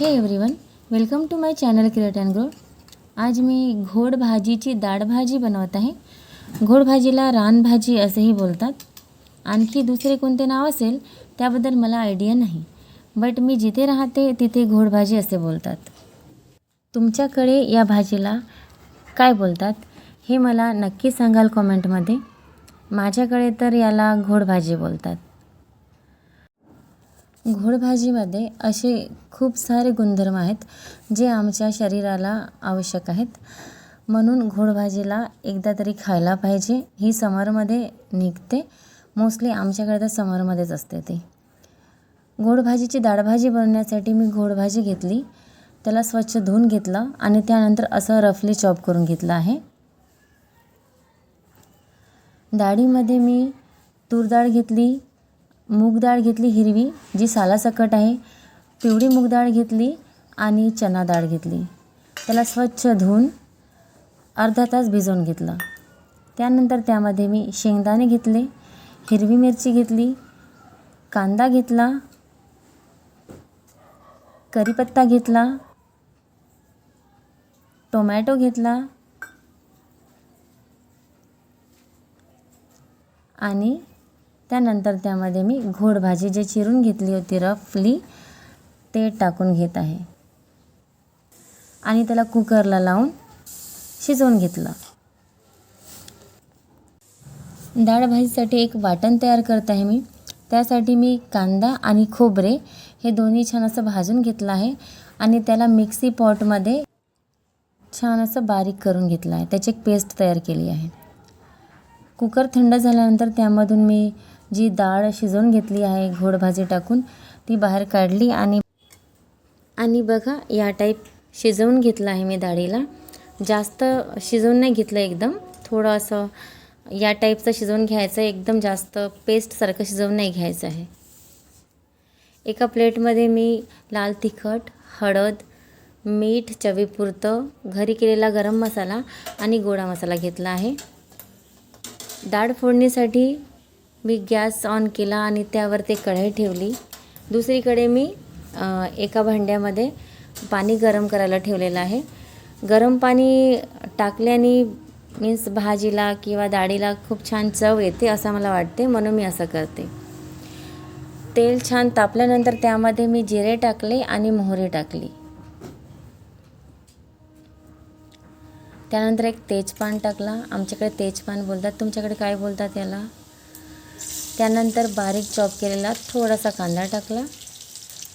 Hey everyone welcome to my channel create and grow आज मी घोड भाजीची डाळ भाजी बनवत आहे. घोड भाजीला रानभाजी असेही बोलतात. आणखी दुसरे कोणते नाव असेल त्याबद्दल मला आयडिया नाही. बट मी जिथे राहते तिथे घोड भाजी असे बोलतात. तुमच्याकडे या भाजीला काय बोलतात हे मला नक्की सांगाल कॉमेंटमध्ये माझ्याकडे तर याला घोड भाजी बोलतात. घोडभाजीमध्ये असे खूप सारे गुणधर्म आहेत जे आमच्या शरीराला आवश्यक आहेत. म्हणून घोडभाजीला एकदा तरी खायला पाहिजे. ही समरमध्ये निघते. मोस्टली आमच्याकडे तर समरमध्येच असते ती. घोडभाजीची डाळभाजी बनवण्यासाठी मी घोडभाजी घेतली. त्याला स्वच्छ धुवून घेतलं आणि त्यानंतर असं रफली चॉप करून घेतलं आहे. डाळीमध्ये मी तूर डाळ घेतली. मूग डाळ घेतली हिरवी जी सालासकट आहे पिवळी मूग डाळ घेतली आणि चना डाळ घेतली. त्याला स्वच्छ धुवून अर्धा तास भिजवून घेतलं. त्यानंतर त्यामध्ये मी शेंगदाणे घेतले हिरवी मिरची घेतली कांदा घेतला कढीपत्ता घेतला टोमॅटो घेतला आणि त्यानंतर त्यामध्ये मी घोड भाजी जे चिरून घेतली होती रफली ते टाकून घेत आहे. आणि त्याला कुकरला लावून शिजवून घेतलं. डाळ भाजीसाठी एक वाटण तयार करत आहे मी. त्यासाठी मी कांदा आणि खोबरे हे दोन्ही छान असं भाजून घेतलं आहे आणि त्याला मिक्सी पॉटमध्ये छान असं बारीक करून घेतलं आहे. त्याची एक पेस्ट तयार केली आहे. कुकर थंड झाल्यानंतर त्यामधून मी जी डाळ शिजवून घेतली आहे घोड भाजी टाकून ती बाहेर काढली आणि आणि बघा या टाईप शिजवून घेतलं आहे मी डाळीला. जास्त शिजवून नाही घेतलं एकदम. थोडं असं या टाईपचं शिजवून घ्यायचं एकदम जास्त पेस्टसारखं शिजवून नाही घ्यायचं आहे. एका प्लेटमध्ये मी लाल तिखट हळद मीठ चवीपुरतं घरी केलेला गरम मसाला आणि गोडा मसाला घेतला आहे. डाळ फोडणीसाठी मी गॅस ऑन केला आणि त्यावर ते कढई ठेवली. दुसरीकडे मी एका भांड्यामध्ये पाणी गरम करायला ठेवलेलं आहे. गरम पाणी टाकल्याने मीन्स भाजीला किंवा डाळीला खूप छान चव येते असं मला वाटते म्हणून मी असं करते. तेल छान तापल्यानंतर त्यामध्ये मी जिरे टाकले आणि मोहरी टाकली. त्यानंतर एक तेजपान टाकला. आमच्याकडे तेजपान बोलतात. तुमच्याकडे काय बोलतात याला? त्यानंतर बारीक चॉप केलेला थोडासा कांदा टाकला.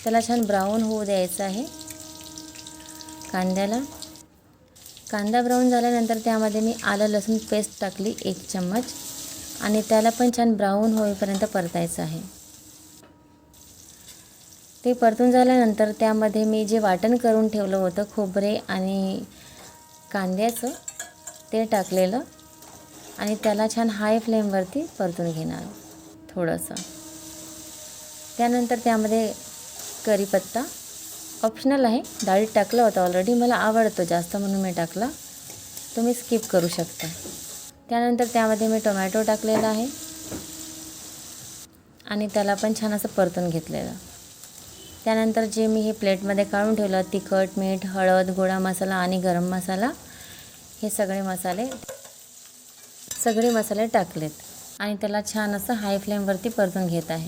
त्याला छान ब्राऊन होऊ द्यायचं आहे कांद्याला. कांदा ब्राऊन झाल्यानंतर त्यामध्ये मी आलं लसूण पेस्ट टाकली एक चम्मच आणि त्याला पण छान ब्राऊन होईपर्यंत परतायचं आहे. ते परतून झाल्यानंतर त्यामध्ये मी जे वाटण करून ठेवलं होतं खोबरे आणि कांद्याचं ते टाकलेलं आणि त्याला छान हाय फ्लेमवरती परतून घेणार. थोडंसं. त्यानंतर त्यामध्ये करीपत्ता. ऑप्शनल आहे. डाळीत टाकला होता ऑलरेडी मला आवडतो जास्त म्हणून मी टाकला. तुम्ही स्किप करू शकता. त्यानंतर त्यामध्ये मी टोमॅटो टाकलेला आहे. आणि त्याला पण छान असं परतून घेतलेलं. त्यानंतर जे मी हे प्लेटमध्ये काढून ठेवलं तिखट मीठ हळद गोडा मसाला आणि गरम मसाला हे सगळे मसाले सगळे मसाले टाकलेत. आणि त्याला छान असं हाय फ्लेमवरती परतून घेत आहे.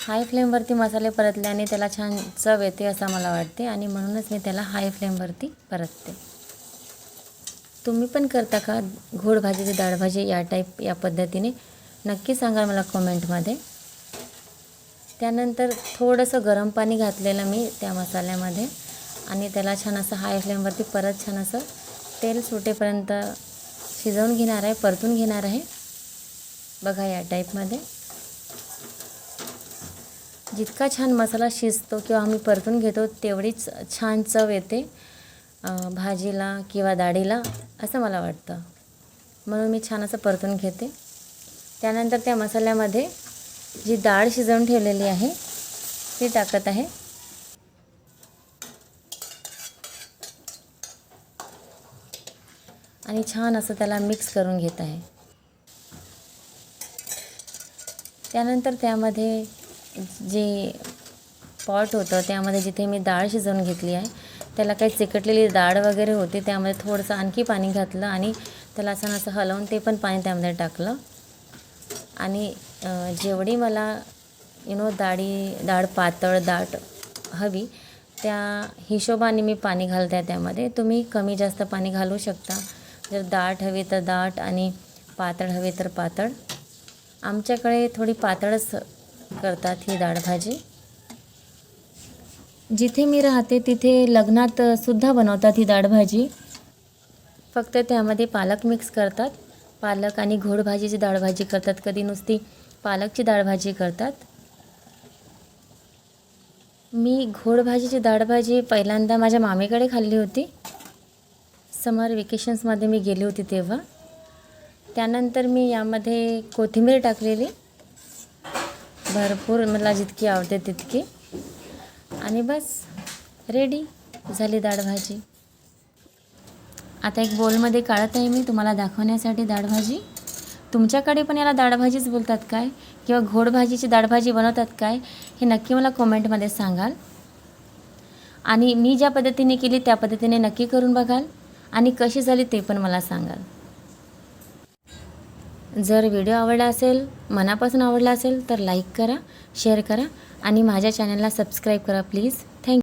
हाय फ्लेमवरती मसाले परतल्याने त्याला छान चव येते असं मला वाटते आणि म्हणूनच मी त्याला हाय फ्लेमवरती परतते. तुम्ही पण करता का? घोड भाजीची डाळ भाजी या टाईप या पद्धतीने नक्की सांगा मला कमेंटमध्ये. त्यानंतर थोडंसं गरम पाणी घातलेलं मी त्या मसाल्यामध्ये आणि त्याला छान असं हाय फ्लेमवरती परत छान असं तेल सुटेपर्यंत शिजवून घेणार आहे परतून घेणार आहे. बघा या टाईपमध्ये जितका छान मसाला शिजतो किंवा आम्ही परतून घेतो तेवढीच छान चव येते भाजीला किंवा डाळीला असं मला वाटतं. म्हणून मी छान असं परतून घेते. त्यानंतर त्या मसाल्यामध्ये जी डाळ शिजवून ठेवलेली आहे ती टाकत आहे. आणि छान असं त्याला मिक्स करून घेत आहे. त्यानंतर त्यामध्ये जे पॉट होतं त्यामध्ये जिथे मी डाळ शिजवून घेतली आहे त्याला काही चिकटलेली डाळ वगैरे होती त्यामध्ये थोडंसं आणखी पाणी घातलं आणि त्याला असं असं हलवून ते पण पाणी त्यामध्ये टाकलं. आणि जेवढी मला यु नो डाळी डाळ पातळ दाट हवी त्या हिशोबाने मी पाणी घालते त्यामध्ये. तुम्ही कमी जास्त पाणी घालू शकता. जर दाट हवी तर दाट आणि पातळ हवी तर पातळ. आमच्याकडे थोडी पातळच करतात ही डाळ भाजी. जिथे मी राहते तिथे लग्नात सुद्धा बनवतात ही डाळ भाजी. फक्त त्यामध्ये पालक मिक्स करतात. पालक आणि घोड भाजीची डाळ भाजी करतात. कधी नुसती पालकची डाळ भाजी करतात? मी घोड भाजीची डाळ भाजी पहिल्यांदा माझ्या मामीकडे खाल्ली होती. समर वेकेशन्समध्ये मी गेली होती तेव्हा. त्यानंतर मी यामध्ये कोथिंबीर टाकलेली. भरपूर मला जितकी आवडते तितकी. आणि बस रेडी झाली डाळ भाजी आता एक बोलमध्ये काढत आहे मी तुम्हाला दाखवण्यासाठी डाळभाजी तुमच्याकडे पण याला डाळभाजीच बोलतात काय? किंवा घोडभाजीची भाजीची बनवतात काय? हे नक्की मला कॉमेंटमध्ये सांगाल. आणि मी ज्या पद्धतीने केली त्या पद्धतीने नक्की करून बघाल. आणि कशी झाली ते पण मला सांगाल. जर व्हिडिओ आवडला असेल मनापासून आवडला असेल तर लाईक करा शेअर करा. आणि माझ्या चॅनलला सबस्क्राईब करा प्लीज